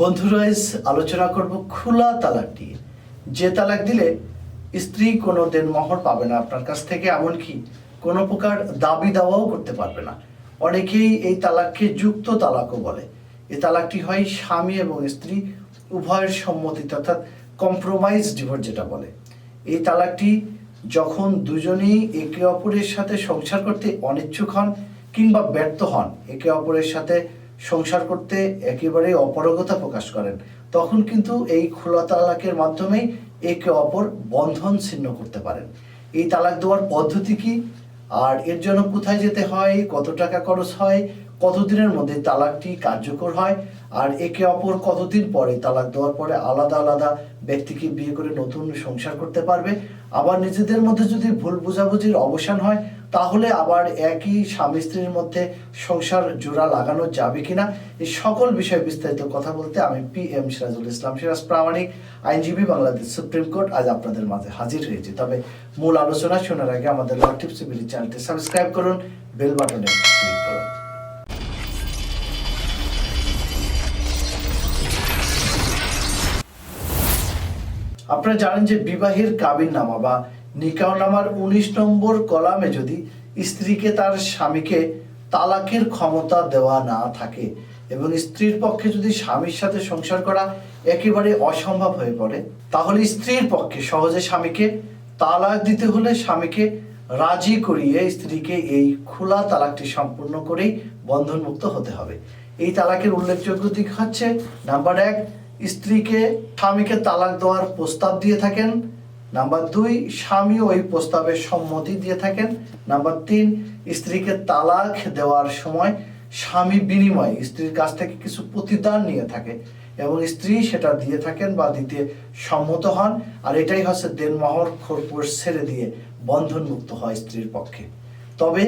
বন্ধুরা আলোচনা করব খোলা তালাক নিয়ে যে তালাক দিলে স্ত্রী কোনো দেনমোহর পাবে না আপনার কাছ থেকে, এমনকি কোনো প্রকার দাবি দাওয়াও করতে পারবে না। অনেকেই এই তালাককে যুক্ত তালাকও বলে। এই তালাকটি হয় স্বামী এবং স্ত্রী উভয়ের সম্মতিতে, অর্থাৎ কম্প্রোমাইজ ডিভোর্স যেটা বলে। এই তালাকটি যখন দুজনেই একে অপরের সাথে সংসার করতে অনিচ্ছুক হন কিংবা ব্যর্থ হন, একে অপরের সাথে সংসার করতে একেবারে অপারগতা প্রকাশ করেন। তখন কিন্তু এই খোলা তালাকের মাধ্যমেই একে অপর বন্ধন ছিন্ন করতে পারেন। এই তালাক দেওয়ার পদ্ধতি কি? আর এর জন্য কোথায় যেতে হয়? কত টাকা খরচ হয়? কতদিনের মধ্যে তালাকটি কার্যকর হয়? আর একে অপর কতদিন পরে তালাক দেওয়ার পরে আলাদা আলাদা ব্যক্তিকে বিয়ে করে নতুন সংসার করতে পারবে? আবার নিজেদের মধ্যে যদি ভুল বোঝাবুঝির অবসান হয় তাহলে আবার একই স্বামী স্ত্রীর মধ্যে সংসার জোড়া লাগানো যাবে কিনা? এই সকল বিষয়ে বিস্তারিত কথা বলতে আমি পি এম সিরাজুল ইসলাম সিরাজ প্রামাণিক, আইনজীবী, বাংলাদেশ সুপ্রিম কোর্ট। আজ আপনাদের মাঝে হাজির হয়েছি। তবে মূল আলোচনা শোনার আগে আমাদের ল টিপস বিলি চ্যানেলটি সাবস্ক্রাইব করুন, বেল বাটনে আপনারা জানেন যে বিবাহের কাবিন নামা বা নিকাহ নামার উনিশ নম্বর কলামে যদি স্ত্রীকে তার স্বামীকে তালাকের ক্ষমতা দেওয়া না থাকে এবং স্ত্রীর পক্ষে যদি স্বামীর সাথে সংসার করা একেবারে অসম্ভব হয়ে পড়ে, তাহলে স্ত্রীর পক্ষে সহজে স্বামীকে তালাক দিতে হলে স্বামীকে রাজি করিয়ে স্ত্রীকে এই খোলা তালাকটি সম্পূর্ণ করেই বন্ধনমুক্ত হতে হবে। এই তালাকের উল্লেখযোগ্য দিক হচ্ছে, নাম্বার এক, স্ত্রীকে স্বামীকে তালাক দেওয়ার প্রস্তাব দিয়ে থাকেন। নাম্বার দুই স্বামী ওই প্রস্তাবে সম্মতি দিয়ে থাকেন। নাম্বার তিন, স্ত্রীকে তালাক দেওয়ার সময় স্বামী বিনিময়ে স্ত্রীর কাছ থেকে কিছু প্রতিদান নিয়ে থাকে এবং স্ত্রী সেটা দিয়ে থাকেন বা দিতে সম্মত হন। আর এটাই হচ্ছে দেনমোহর খোরপোশ ছেড়ে দিয়ে বন্ধনমুক্ত হয় স্ত্রীর পক্ষে। তবে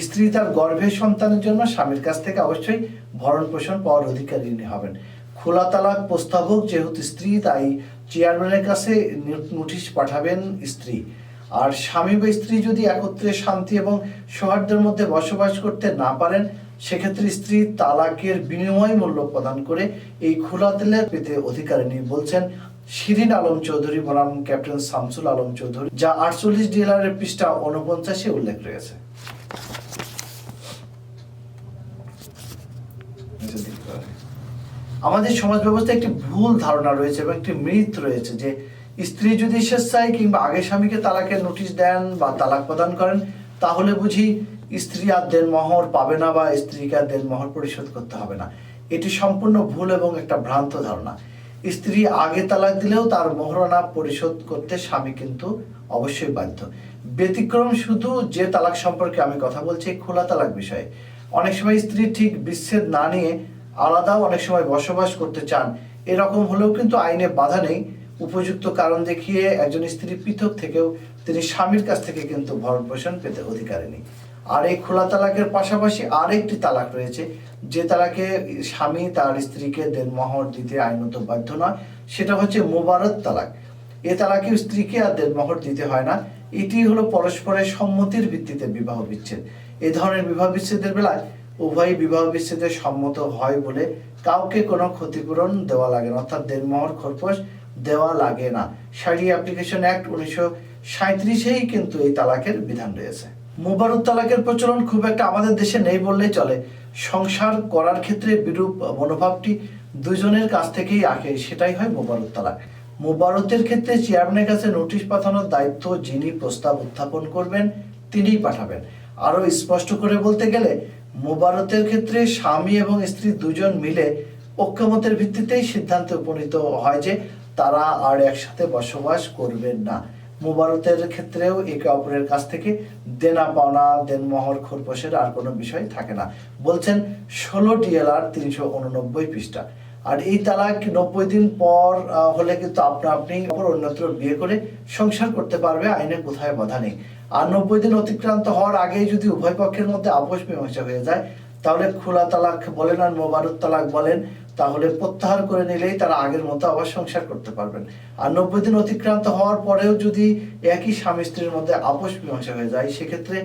স্ত্রী তার গর্ভের সন্তানের জন্য স্বামীর কাছ থেকে অবশ্যই ভরণ পোষণ পাওয়ার অধিকারী হবেন। খোলা তালাক প্রস্তাবক, যেহেতু স্ত্রী, তাই চেয়ারম্যানের কাছে নোটিশ পাঠাবেন স্ত্রী। আর স্বামী বা স্ত্রী যদি একত্রে শান্তি এবং সৌহার্দ্যের মধ্যে বসবাস করতে না পারেন, সেক্ষেত্রে স্ত্রী তালাকের বিনিময় মূল্য প্রদান করে এই খোলা তেলের পেতে অধিকারিণী বলছেন শিরিন আলম চৌধুরী, বনাম ক্যাপ্টেন শামসুল আলম চৌধুরী, যা আটচল্লিশ ডিলারের পৃষ্ঠা উনপঞ্চাশে উল্লেখ রয়েছে। আমাদের সমাজ ব্যবস্থায় একটি ভুল ধারণা রয়েছে এবং একটি মৃত রয়েছে যে স্ত্রী যদি স্বেচ্ছায় কিংবা আগে স্বামীকে তালাকের নোটিশ দেন বা তালাক প্রদান করেন, তাহলে বুঝি স্ত্রী আর দেড় মহর পাবে না বা স্ত্রীকে আর দেড় মহর পরিশোধ করতে হবে না। এটি সম্পূর্ণ ভুল এবং একটা ভ্রান্ত ধারণা। স্ত্রী আগে তালাক দিলেও তার মোহরানা পরিশোধ করতে স্বামী কিন্তু অবশ্যই বাধ্য। ব্যতিক্রম শুধু যে তালাক সম্পর্কে আমি কথা বলছি খোলা তালাক বিষয়ে। অনেক সময় স্ত্রী ঠিক বিচ্ছেদ না নিয়ে আলাদাও অনেক সময় বসবাস করতে চান। এরকম হলেও কিন্তু আইনে বাধা নেই। উপযুক্ত কারণ দেখিয়ে একজন স্ত্রী পৃথক থেকেও তিনি স্বামীর কাছ থেকে কিন্তু ভরণ পোষণ পেতে নেই। আর এই খোলা তালাকের পাশাপাশি আরেকটি তালাক রয়েছে, যে তালাকে স্বামী তার স্ত্রীকে দেনমোহর দিতে আইনত বাধ্য নয়, সেটা হচ্ছে মোবারত তালাক। এ তালাকে স্ত্রীকে আর দেনমোহর দিতে হয় না। এটি হলো পরস্পরের সম্মতির ভিত্তিতে বিবাহ বিচ্ছেদ। এ ধরনের বিবাহ বিচ্ছেদের বেলায় উভয় বিবাহ বিচ্ছেদে সম্মত হয় বলে কাউকে কোনো ক্ষতিপূরণ দেওয়া লাগে না, অর্থাৎ দেনমোহর খরপোশ দেওয়া লাগে না। শাড়ি অ্যাপ্লিকেশন অ্যাক্ট উনিশশো সাঁত্রিশেই কিন্তু এই তালাকের বিধান রয়েছে। মোবারক তালাকের প্রচলন খুব একটা আমাদের দেশে নেই বললেই চলে। সংসার করার ক্ষেত্রে বিরূপ মনোভাবটি দুজনের কাছ থেকেই আসে সেটাই হয় মোবারক তালাক। মোবারতের ক্ষেত্রে চেয়ারম্যানের কাছে নোটিশ পাঠানোর দায়িত্ব যিনি প্রস্তাব উত্থাপন করবেন, তিনিই পাঠাবেন। আরও স্পষ্ট করে বলতে গেলে মোবারতের ক্ষেত্রে স্বামী এবং স্ত্রী দুজন মিলে ঐক্যমতের ভিত্তিতেই সিদ্ধান্তে উপনীত হয় যে তারা আর একসাথে বসবাস করবেন না। মোবারতের ক্ষেত্রেও একে অপরের কাছ থেকে দেনা পাওনা দেনমহর, খোরপোশের আর কোনো বিষয় থাকে না। বলছেন, ষোলো ডিএলআর তিনশো উননব্বই পৃষ্ঠা। আর এই তালাক নব্বই দিন পর হলে কিন্তু আপনা আপনি অন্যত্র বিয়ে করে সংসার করতে পারবে, আইনে কোথায় বাধা নেই। আর নব্বই দিন অতিক্রান্ত হওয়ার আগেই যদি উভয় পক্ষের মধ্যে আপোষ মীমাংসা হয়ে যায়, তাহলে খোলা তালাক বলেন আর মোবারক তালাক বলেন, তাহলে প্রত্যাহার করে নিলেই তারা আগের মতো আবার সংসার করতে পারবেন। আর নব্বই দিন অতিক্রান্ত হওয়ার পরেও যদি একই স্বামী স্ত্রীর মধ্যে আপোষ মীমাংসা হয়ে যায়, সেক্ষেত্রে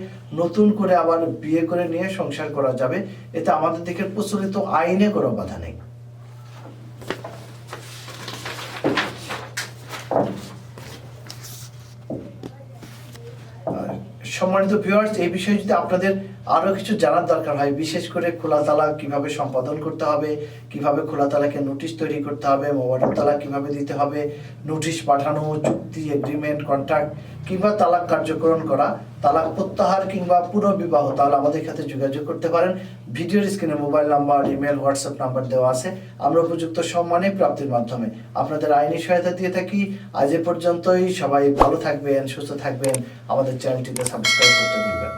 নতুন করে আবার বিয়ে করে নিয়ে সংসার করা যাবে, এতে আমাদের দিকের প্রচলিত আইনে কোনো বাধা নেই। সম্মানিত ভিউয়ার্স এই বিষয়ে যদি আপনাদের আরও কিছু জানার দরকার হয়, বিশেষ করে খোলা তালা কীভাবে সম্পাদন করতে হবে, কীভাবে খোলা তালাকে নোটিশ তৈরি করতে হবে মোবাইল তালা কীভাবে দিতে হবে নোটিশ পাঠানো, চুক্তি এগ্রিমেন্ট কন্ট্রাক্ট কিংবা তালাক কার্যকরণ করা, তালাক প্রত্যাহার কিংবা পুনর্বিবাহ, তাহলে আমাদের সাথে যোগাযোগ করতে পারেন। ভিডিওর স্ক্রিনে mobile number, email, WhatsApp number দেওয়া আছে। আমরা উপযুক্ত সম্মানে প্রাপ্তির মাধ্যমে আপনাদের আইনি সহায়তা দিয়ে থাকি। আজ এ পর্যন্তই। সবাই ভালো থাকবেন, সুস্থ থাকবেন। আমাদের চ্যানেলটিকে সাবস্ক্রাইব করতে দিবেন